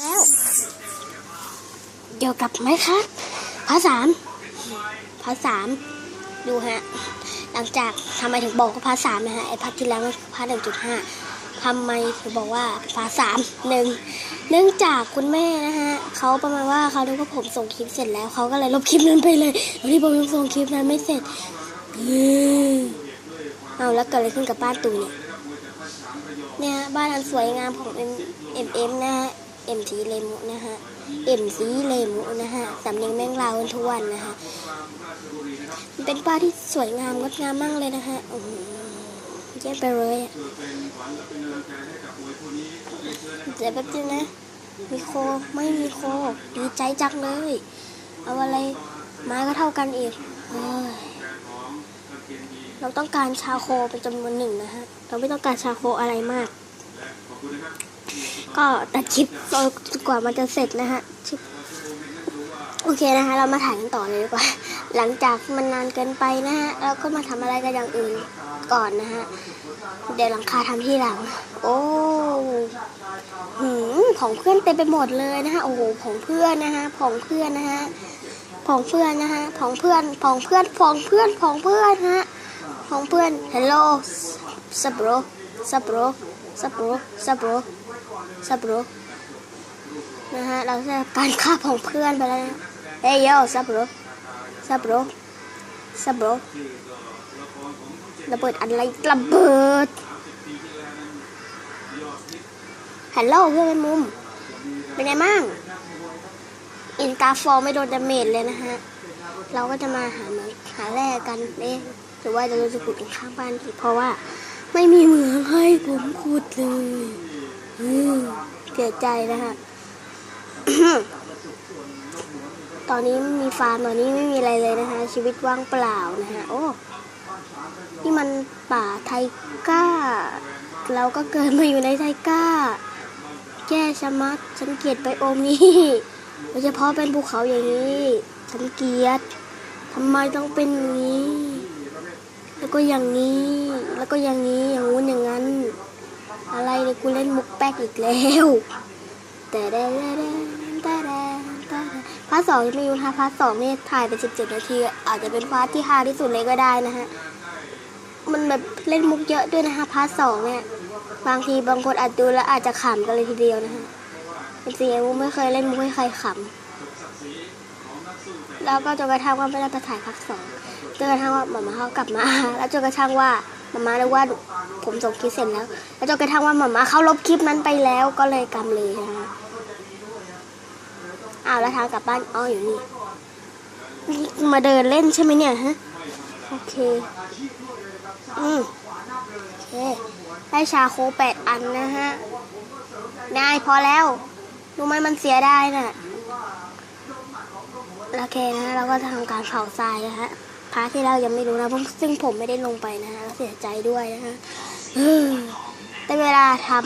แล้วเกี่ยวกับไหมครับพาร์สามพาร์สามดูฮะ หลังจากทำไมถึงบอกว่าพาร์สามนะฮะไอพาร์ทที่แล้วมันพาร์ทหนึ่งจุดห้าทำไมถึงบอกว่าพาร์สามหนึ่งเนื่องจากคุณแม่นะฮะเขาประมาณว่าเขาดูว่าผมส่งคลิปเสร็จแล้วเขาก็เลยลบคลิปนั้นไปเลยแล้วที่ผมยังส่งคลิปนั้นไม่เสร็จเอาแล้วเกิดอะไรขึ้นกับบ้านตูเนี่ยเนี่ยบ้านอันสวยงามของ M M M นะฮะ M สีเลมุนะฮะ M สีเลมุนะฮะสำเนียงแมงลาวกันทุกวันนะฮะมันเป็นบ้าที่สวยงามงดงามมากเลยนะฮะโอ้โหเยี่ยมไปเลยเดี๋ยวแป๊บนึงนะ มีโคไม่มีโคดีใจจังเลย เอาอะไรไม้ก็เท่ากันอีกเฮ้ยเราต้องการชาโคเป็นจำนวนหนึ่งนะฮะ เราไม่ต้องการชาโคอะไรมาก ก็ตัดคลิปจนกว่ามันจะเสร็จนะฮะโอเคนะคะ เรามาถ่ายกันต่อเลยดีกว่า หลังจากมันนานเกินไปนะฮะเราก็มาทำอะไรกันอย่างอื่นก่อนนะฮะ เดี๋ยวหลังคาทำที่หลัง โอ้หืมของเพื่อนเต็มไปหมดเลยนะฮะ โอ้โหของเพื่อนนะฮะของเพื่อนนะฮะของเพื่อนนะฮะของเพื่อนของเพื่อนของเพื่อนของเพื่อนฮะของเพื่อน hello ซับโรซับโรซับโรซับโร ซับโรนะฮะ เราจะการฆ่าของเพื่อนไปแล้วเฮ้ยโยซับโรซับโรซับโรระเบิดอะไรระเบิดฮัลโหลเพื่อนเป็นมุม เป็นไงบ้างอินตาฟอร์ไม่โดนดาเมจเลยนะฮะ เราก็จะมาหาเหมืองหาแร่กันเอ๊ะหรือว่าจะเราจะขุดกันข้างบ้านอีกเพราะว่า ไม่มีเหมืองให้ผมขุดเลย เสียใจนะฮะ ตอนนี้ไม่มีฟาร์มตอนนี้ไม่มีอะไรเลยนะคะ ชีวิตว่างเปล่านะฮะ โอ้ นี่มันป่าไทก้า เราก็เกิดมาอยู่ในไทก้าแย่ชะมัดฉันเกลียดไปโอมนี้โดยเฉพาะเป็นภูเขาอย่างนี้ฉันเกลียดทำไมต้องเป็นอย่างนี้ แล้วก็อย่างนี้ แล้วก็อย่างนี้ อย่างงู้นอย่างนั้น อะไรเนี่ยกูเล่นมุกแป๊กอีกแล้วแต่ได้ได้ได้ได้ได้พาร์ทสองยังไม่รู้นะคะพาร์ทสองนี่ถ่ายไปสิบเจ็ดนาที อาจจะเป็นพาร์ทที่ฮาที่สุดเลยก็ได้นะฮะมันแบบเล่นมุกเยอะด้วยนะคะพาร์ทสองเนี่ยบางทีบางคนอาจดูแล้วอาจจะขำกันเลยทีเดียวนะฮะเป็นซีเอ็มไม่เคยเล่นมุกให้ใครขำแล้วก็จนกระทั่งว่าไม่ได้ไปถ่ายภาคสองจนกระทั่งว่าหมามาเขากลับมา แล้วจนกระทั่งว่า มามาเรียกว่าผมส่งคลิปเสร็จแล้ว แล้วจนกระทั่งว่าหมามาเขาลบคลิปนั้นไปแล้วก็เลยกำเลยนะคะอ้าวแล้วทางกลับบ้านอ้ออยู่นี่มาเดินเล่นใช่ไหมเนี่ยฮะโอเค อืมโอเค ได้ชาโคแปดอันนะฮะนายพอแล้วรู้ไหมมันเสียได้น่ะโอเคนะเราก็จะทำการเผาทรายนะฮะาร์ทที่เรายังไม่รู้นะเพราะซึ่งผมไม่ได้ลงไปนะฮะเสียใจด้วยนะฮะเฮ้ยได้เวลาทำ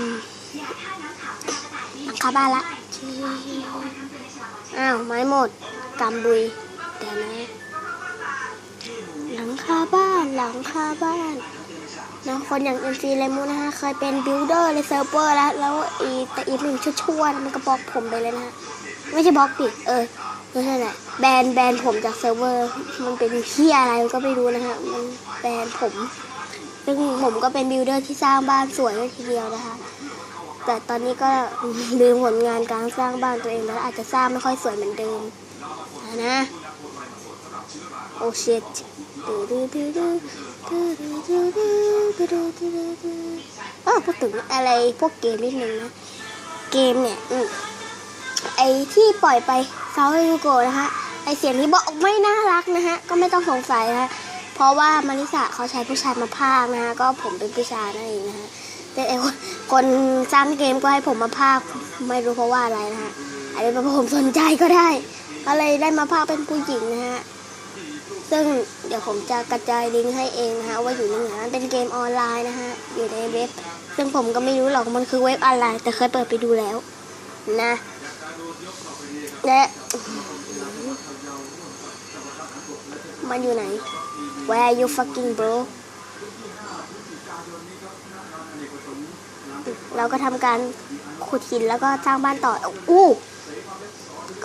หลังคาบ้านละอ้าวไม้หมดกำบุยเดี๋ยวนะหลังคาบ้านหลังคาบ้านนะคนอย่างเอ็มซีเลมูนะฮะเคยเป็นบิลดเออร์ในเซิร์ฟเวอร์แล้วแล้วอีแต่อีหนึ่งชั่วๆมันก็บล็อกผมไปเลยนะฮะไม่ใช่บล็อกดิดเออ ไม่ใช่แหละแบนแบนผมจากเซิร์ฟเวอร์ มันเป็นที่อะไรก็ไม่รู้นะฮะมันแบนผม ซึ่งผมก็เป็นบิลเดอร์ที่สร้างบ้านสวยเลยทีเดียวนะคะ แต่ตอนนี้ก็ลืมผลงานการสร้างบ้านตัวเองแล้วอาจจะสร้างไม่ค่อยสวยเหมือนเดิมนะโอ้ชิตเออพูดถึงอะไรพวกเกมนิดนึงนะ เกมเนี่ย อืมไอที่ปล่อยไป ซาวยูโกะนะคะไอเสียงที่บอกไม่น่ารักนะฮะก็ไม่ต้องสงสัยนะคะเพราะว่ามาริสาเขาใช้ผู้ชายมาพากนะฮะก็ผมเป็นผู้ชายนั่นเองนะฮะแต่ไอคนคนสร้างเกมก็ให้ผมมาพากไม่รู้เพราะว่าอะไรนะฮะอาจจะเป็นเพราะผมสนใจก็ได้ ก็เลยได้มาพากเป็นผู้หญิงนะฮะซึ่งเดี๋ยวผมจะกระจายลิงก์ให้เองนะฮะว่าอยู่ในไหนมันเป็นเกมออนไลน์นะฮะอยู่ในเว็บ ซึ่งผมก็ไม่รู้หรอกมันคือเว็บอะไรแต่เคยเปิดไปดูแล้วนะ และ มันอยู่ไหน Where are you fucking bro เราก็ทำการขุดหินแล้วก็สร้างบ้านต่ออู้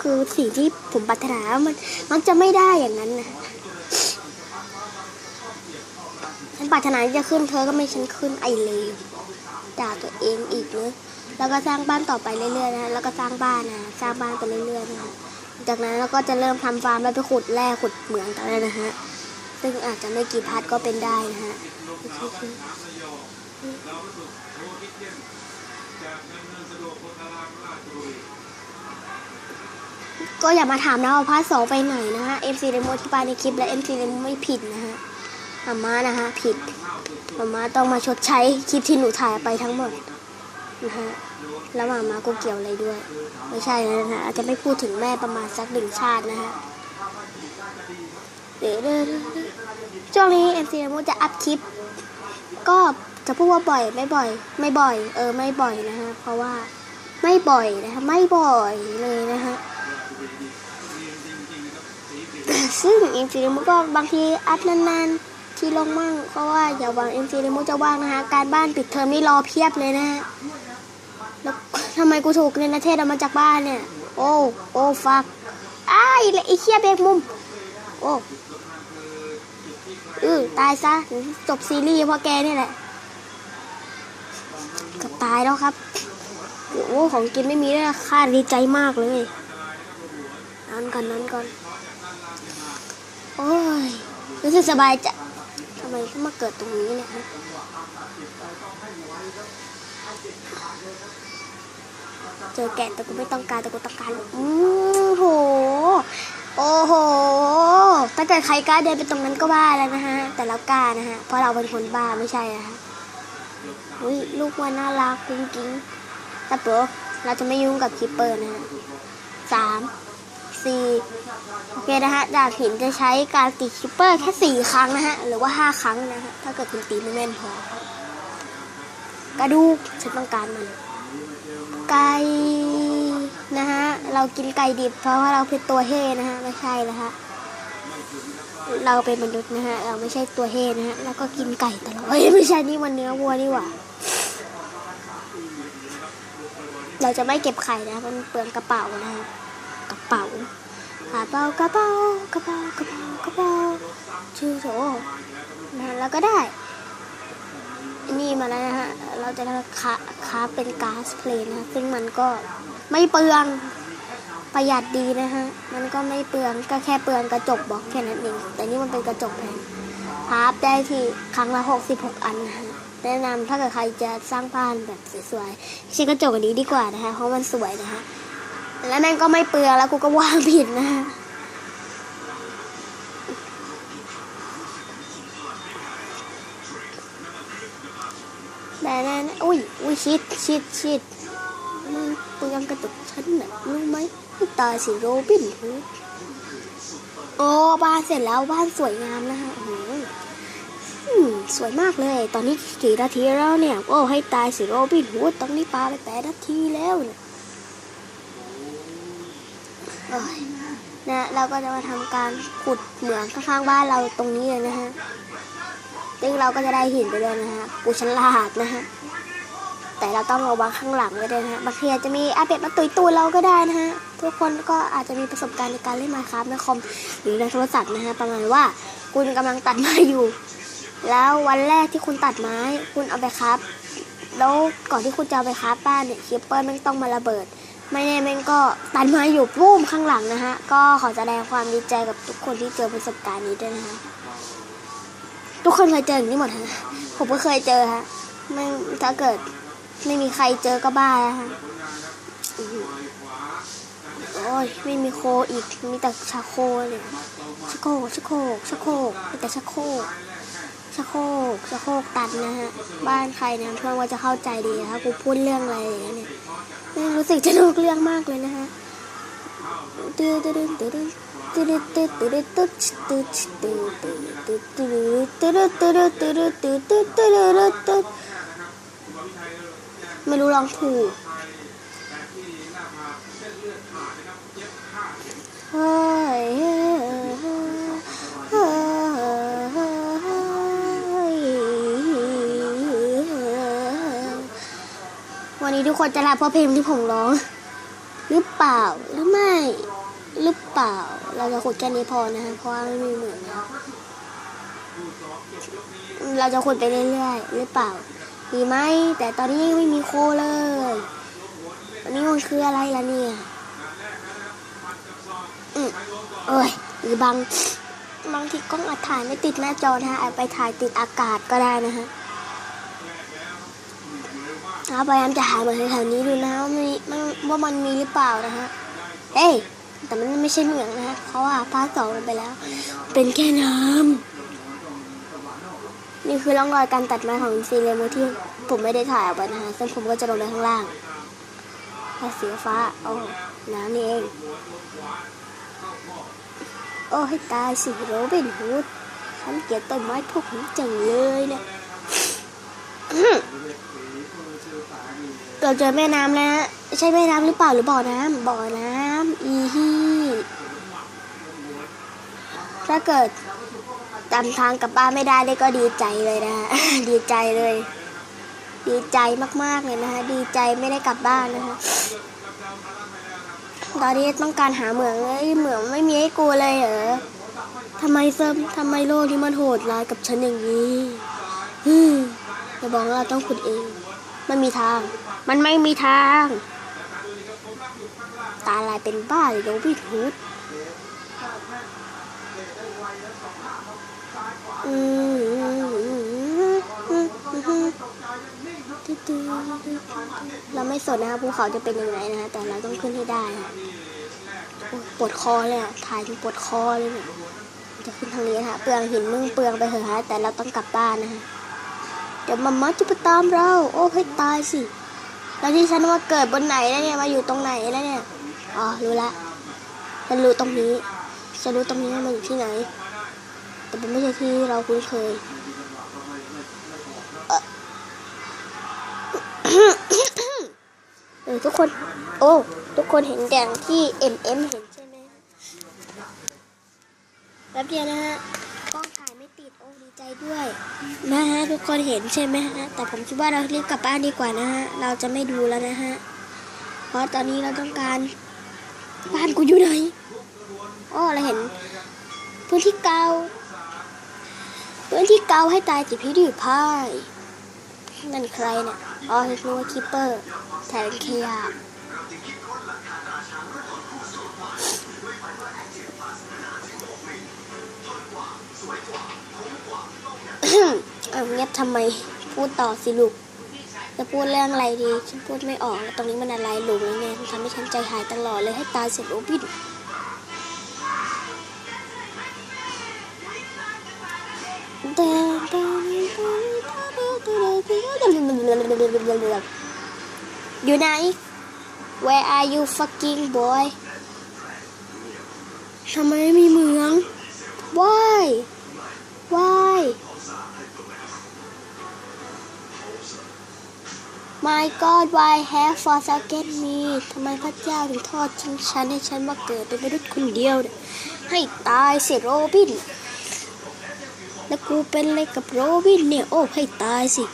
คือสิ่งที่ผมปรารถนา มันมันจะไม่ได้อย่างนั้นนะฉันปรารถนาจะขึ้นเธอก็ไม่ฉันขึ้นไอเลวด่าตัวเองอีกเลย แล้วก็สร้างบ้านต่อไปเรื่อยๆนะแล้วก็สร้างบ้านนะสร้างบ้านไปเรื่อยๆนะคะจากนั้นเราก็จะเริ่มทำฟาร์มแล้วไปขุดแร่ขุดเหมืองกันแล้วนะฮะซึ่งอาจจะไม่กี่พาร์ทก็เป็นได้นะฮะก็อย่ามาถามนะว่าพาร์ทสองไปไหนนะฮะ MC เดโมที่ปาในคลิปและ MC เดโมไม่ผิดนะฮะมาม่านะฮะผิดมาม่าต้องมาชดใช้คลิปที่หนูถ่ายไปทั้งหมดนะฮะ แล้วมามาก็เกี่ยวอะไรด้วย ไม่ใช่นะฮะอาจจะไม่พูดถึงแม่ประมาณสักหนึ่งชาตินะฮะเดี๋ยวช่วงนี้ MC เดโมจะอัพคลิป ก็จะพูดว่าบ่อยไม่บ่อย ไม่บ่อย เออไม่บ่อยนะฮะเพราะว่าไม่บ่อยนะคะไม่บ่อยเลยนะฮะซึ่งอินซีเรมุก็บางทีอัพนานๆที่ลงมั่งเพราะว่าอย่าวางอินซีเรมุจะว่างนะคะการบ้านปิดเทอมนี่รอเพียบเลยนะฮะ ทำไมกูถูกเนนะเทศเอามาจากบ้านเนี่ย โอ้โอ้ฟักอ้ายและไอ้เคียเบรกมุม โอ้เออตายซะจบซีรีส์พราะแกนี่แหละกับตายแล้วครับโอ้ของกินไม่มีด้วยค่าดีใจมากเลยนั่นก่อนนั่นก่อน โอ้ยรู้สึกสบายจะทำไมต้องมาเกิดตรงนี้เนี่ยฮะ เจอแกะแต่กูไม่ต้องการแต่กูต้องการอือโห โอ้โหถ้าเกิดใครกล้าเดินไปตรงนั้นก็บ้าแล้วนะฮะ แต่เรากล้านะฮะ เพราะเราเป็นคนบ้าไม่ใช่นะฮะอุ้ยลูกว่าน่ารักจริงๆแต่เปล่าเราจะไม่ยุ่งกับคิปเปอร์นะฮะสามสี่โอเคนะฮะ ดาบหินจะใช้การตีคิปเปอร์แค่สี่ครั้งนะฮะ หรือว่าห้าครั้งนะฮะ ถ้าเกิดคุณตีไม่แม่นพอกระดูกฉันต้องการมัน ไก่นะฮะ เรากินไก่ดิบเพราะว่าเราเป็นตัวเฮนะฮะ ไม่ใช่นะฮะ เราเป็นมนุษย์นะฮะ เราไม่ใช่ตัวเฮนะฮะ แล้วก็กินไก่ตลอดเฮ้ยไม่ใช่นี่มันเนื้อวัวนี่หว่า เราจะไม่เก็บไข่นะ มันเปลืองกระเป๋านะฮะ กระเป๋ากระเป๋ากระเป๋ากระเป๋ากระเป๋ากระเป๋าชื่อโถนะฮะแล้วก็ได้ นี่มาแล้วนะฮะ เราจะคาคาเป็นก๊าซเพลนนะซึ่งมันก็ไม่เปลืองประหยัดดีนะฮะ มันก็ไม่เปลืองก็แค่เปลืองกระจกบล็อกแค่นั้นเอง แต่นี่มันเป็นกระจกแผ่นพาร์ได้ที่ครั้งละ 66 อันนะฮะ แนะนำถ้าเกิดใครจะสร้างบ้านแบบสวยๆใช้กระจกอันนี้ดีกว่านะคะเพราะมันสวยนะฮะ แล้วแม่งก็ไม่เปลืองแล้วกูก็วางผิดนะฮะ แต่แน่นอุ้ยอุ้ยชิดชิดชิดมันเปลืองกระตุกฉันน่ะรู้ไหมตาสิโรบินฮูดโอ้บ้านเสร็จแล้วบ้านสวยงามนะคะโอ้โหสวยมากเลย ตอนนี้กี่นาทีแล้วเนี่ย โอ้ให้ตายสิโรบินฮูดตอนนี้ปลาไปแปดนาทีแล้วเนี่ยโอ้ยนะเราก็จะมาทำการขุดเหมืองข้างๆบ้านเราตรงนี้เลยนะฮะ ซึ่งเราก็จะได้หินไปด้วยนะฮะกูฉลาดนะฮะ แต่เราต้องระวังข้างหลังไว้ด้วยนะฮะบางทีอาจจะมีอาเป็ดมาตุยตูดเราก็ได้นะฮะ ทุกคนก็อาจจะมีประสบการณ์ในการเล่นมาครับในคอมหรือในโทรศัพท์นะฮะ ประมาณว่าคุณกำลังตัดไม้อยู่ แล้ววันแรกที่คุณตัดไม้ คุณเอาไปครับ แล้วก่อนที่คุณจะเอาไปครับบ้านเนี่ยคิปเปอร์ม่งต้องมาระเบิดไม่แน่แม่งก็ตัดไม้อยู่ปุ้มข้างหลังนะฮะ ก็ขอแสดงความดีใจกับทุกคนที่เจอประสบการณ์นี้ด้วยนะฮะ ทุกคนเคยเจออย่างนี้หมดฮะผมก็เคยเจอฮะไม่ถ้าเกิดไม่มีใครเจอก็บ้าแล้วฮะโอ้ยไม่มีโคอีกมีแต่ชาโคเนี่ยชะโคกชะโคกชะโคกมีแต่ชะโคกชะโคกชะโคกตันนะฮะบ้านใครเนี่ยเพื่อนว่าจะเข้าใจดีนะคะกูพูดเรื่องอะไรอย่างเงี้ยเนี่ยไม่รู้สึกจะนอกเรื่องมากเลยนะฮะตื้อตื้อตื้อตื้อ ไม่รู้ลองถูกเฮ้ยเฮ้ยนี้ทุกคนจะรับเพราะเพลงที่ผมร้อง หรือเปล่าหรือไม่ หรือเปล่า เราจะขุดแค่นี้พอนะฮะเพราะว่าไม่มีเหมืองนะเราจะขุดไปเรื่อยๆหรือเปล่า ดีไหม แต่ตอนนี้ไม่มีโคเลยตอนนี้มันคืออะไรล่ะเนี่ยอืมเอ้ยหรือบางบางทีกล้องอาจถ่ายไม่ติดหน้าจอนะฮะอาจไปถ่ายติดอากาศก็ได้นะฮะเราพยายามจะหาเหมืองแถวๆนี้ดูนะว่ามันว่ามันมีหรือเปล่านะฮะเอ้ย แต่มันไม่ใช่เหมืองนะฮะเพราะว่าภาคสองมันไปแล้ว เป็นแค่น้ำนี่คือร่องรอยการตัดไม้ของซีเรโมที่ผมไม่ได้ถ่ายเอาไว้นะฮะซึ่งผมก็จะลงในข้างล่างถ้าสีฟ้าโอ้น้ำนี่เอง โอ้ให้ตายสิโรบินฮูดฉันเกลียดต้นไม้พวกนี้จังเลยเนี่ย เราเจอแม่น้ำแล้วใช่แม่น้ำหรือเปล่าหรือบ่อน้ำบ่อน้ำอีฮี่ถ้าเกิดจำทางกลับบ้านไม่ได้ได้ก็ดีใจเลยนะฮะดีใจเลย ดีใจมากๆเลยนะคะดีใจไม่ได้กลับบ้านนะคะตอนนี้ต้องการหาเหมืองเลยเหมืองไม่มีให้กูเลยเหรอทำไมเซิมทำไมโลกนี้มันโหดร้ายกับฉันอย่างนี้อย่าบอกว่าเราต้องขุดเองไม่มีทาง มันไม่มีทาง ตาลายเป็นบ้าเลยโรบินฮูดอืมเราไม่สนนะคะภูเขาจะเป็นยังไงนะคะแต่เราต้องขึ้นให้ได้ค่ะปวดคอเลยอะถ่ายจนปวดคอเลยเนี่ยจะขึ้นทางนี้นะคะเปลืองหินมึงเปลืองไปเถอะฮะแต่เราต้องกลับบ้านนะคะเดี๋ยวมาม่าจะไปตามเรา โอ้ให้ตายสิ แล้วที่ฉันว่าเกิดบนไหนแล้วเนี่ยมาอยู่ตรงไหนแล้วเนี่ย อ๋อ รู้ละฉันรู้ตรงนี้ฉันรู้ตรงนี้ว่ามันอยู่ที่ไหน แต่มันไม่ใช่ที่เราคุ้นเคยเออเออทุกคน โอ้ ทุกคนเห็นแดงที่ MM เห็นใช่ไหมแป๊บเดียวนะฮะ ใจด้วยนะฮะทุกคนเห็นใช่ไหมฮะแต่ผมคิดว่าเรารีบกลับบ้านดีกว่านะฮะเราจะไม่ดูแล้วนะฮะเพราะตอนนี้เราต้องการบ้านกูอยู่ไหนอ้อเราเห็น พื้นที่เก่าพื้นที่เก่าให้ตายจิพิวดิพายนั่นใครเนี่ยอ๋อนึกว่าคิปเปอร์แทนขยะเอาเงียบทำไมพูดต่อสิลูกจะพูดเรื่องอะไรดีฉันพูดไม่ออกแล้วตรงนี้มันอะไรหลุมเลยเนี่ยทำให้ฉันใจหายตลอดเลยให้ตายเสร็จโอ้บิดอยู่ไหน Where are you fucking boy ทำไมไม่มีเมือง God why have forsaken me ทำไมพระเจ้าถึงทอดทิ้งฉันให้ฉันมาเกิดเป็นมนุษย์คนเดียวเนี่ยให้ตายสิโรบิน แล้วกูเป็นอะไรกับโรบินเนี่ย โอ้ให้ตายสิ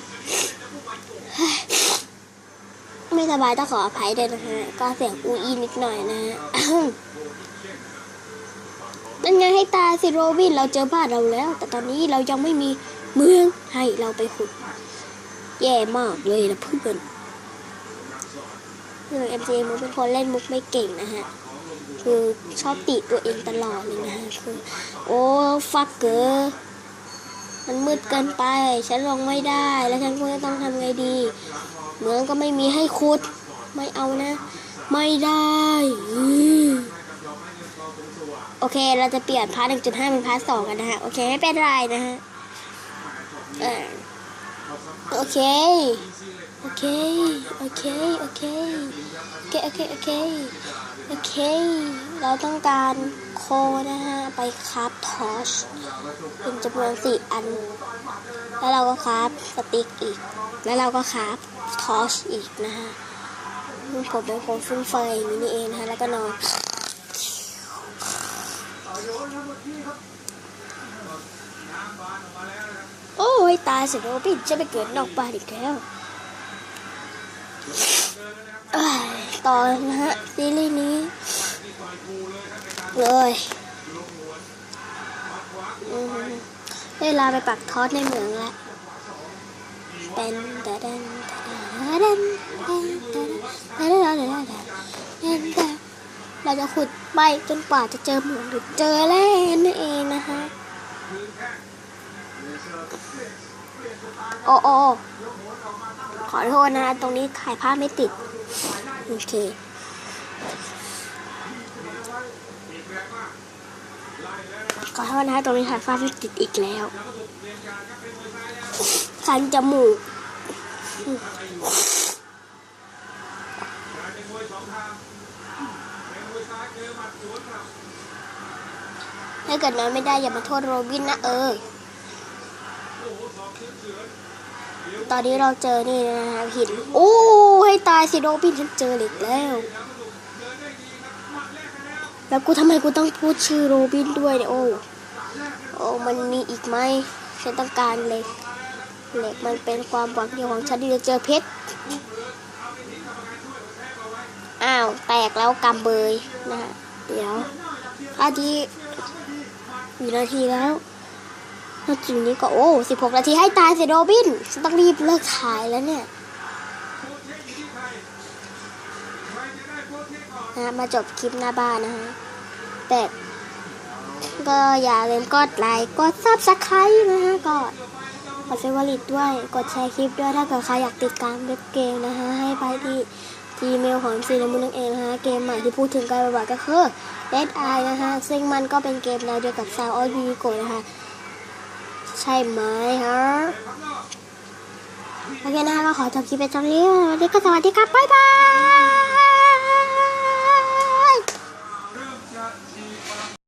ไม่สบายต้องขออภัยด้วยนะฮะ ก็เสียงอูอีนิดหน่อยนะฮะนั่นไงให้ตายสิโรบินเราเจอบ้านเราแล้ว แต่ตอนนี้เรายังไม่มีเมืองให้เราไปขุด แย่มากเลยนะเพื่อน คือเอ็มซีมุกเป็นคนเล่นมุกไม่เก่งนะฮะ คือชอบติตัวเองตลอดเลยนะฮะ คือ โอ้ฟักเกอร์มันมืดเกินไป ฉันลงไม่ได้ แล้วฉันควรจะต้องทำไงดีเมืองก็ไม่มีให้ขุด ไม่เอานะ ไม่ได้อืมโอเค เราจะเปลี่ยนพาร์ทหนึ่งจุดห้าเป็นพาร์ทสองกันนะฮะ โอเค ไม่เป็นไรนะฮะโอเค โอเค โอเค โอเค โอเค โอเค โอเค โอเค เราต้องการโคนะฮะ ไปคราฟทอชเป็นจำนวนสี่อัน แล้วเราก็คราฟสติ๊กอีก แล้วเราก็คราฟทอชอีกนะฮะ ผมเป็นคนฟุ้งเฟยอย่างนี้นี่เองนะฮะ แล้วก็นอนโอ้ยตายสิโรบินจะไปเกิดนอกบ้านอีกแล้ว ต่อนะฮะซีรีส์นี้เลยได้เวลาไปปักทอดในเหมืองละเป็นแต่ดันแต่ดันแต่ดันดันแต่ดันดันเราจะขุดไปจนกว่าจะเจอเหมืองหรือเจอแล้วนั่นเองนะคะโอ้โอ้ อโทษนะตรงนี้ถ่ายภาพไม่ติด โอเคขอโทษนะตรงนี้ถ่ายภาพไม่ติดอีกแล้วคันจมูกถ้าเกิดนอนไม่ได้อย่ามาโทษโรบินนะเออ ตอนนี้เราเจอนี่นะฮะหินโอ้ให้ตายสิโรบินฉันเจอเหล็กแล้ว แล้วกูทำไมกูต้องพูดชื่อโรบินด้วยเนี่ยโอ้โอ้มันมีอีกไหมฉันต้องการเหล็กเหล็กมันเป็นความหวังเดียวของฉันที่จะเจอเพชรอ้าวแตกแล้วกำเบยนะฮะเดี๋ยวอาทีกี่นาทีแล้ว นาทีนี้ก็โอ้สิบหกนาทีให้ตายเสิโรบินฉันต้องรีบเลิกถ่ายแล้วเนี่ยนะมาจบคลิปหน้าบ้านนะฮะแต่ก็อย่าลืมกดไลค์กดซับสไครต์นะฮะก็กดเฟเวอริตด้วย กดแชร์คลิปด้วยถ้าเกิดใครอยากติดตามเว็บเกมนะฮะ ให้ไปที่ Gmail ของซีนมุนนั่นเองนะฮะ เกมใหม่ที่พูดถึงกันบ่อยๆก็คือ Dead Eye นะฮะ ซึ่งมันก็เป็นเกมแนวเดียวกับ Sound of Vigo นะคะ ใช่ไหมฮะโอเคนะคะก็ขอจบคลิปไปตรงนี้วันนี้ก็สวัสดีครับบ๊ายบาย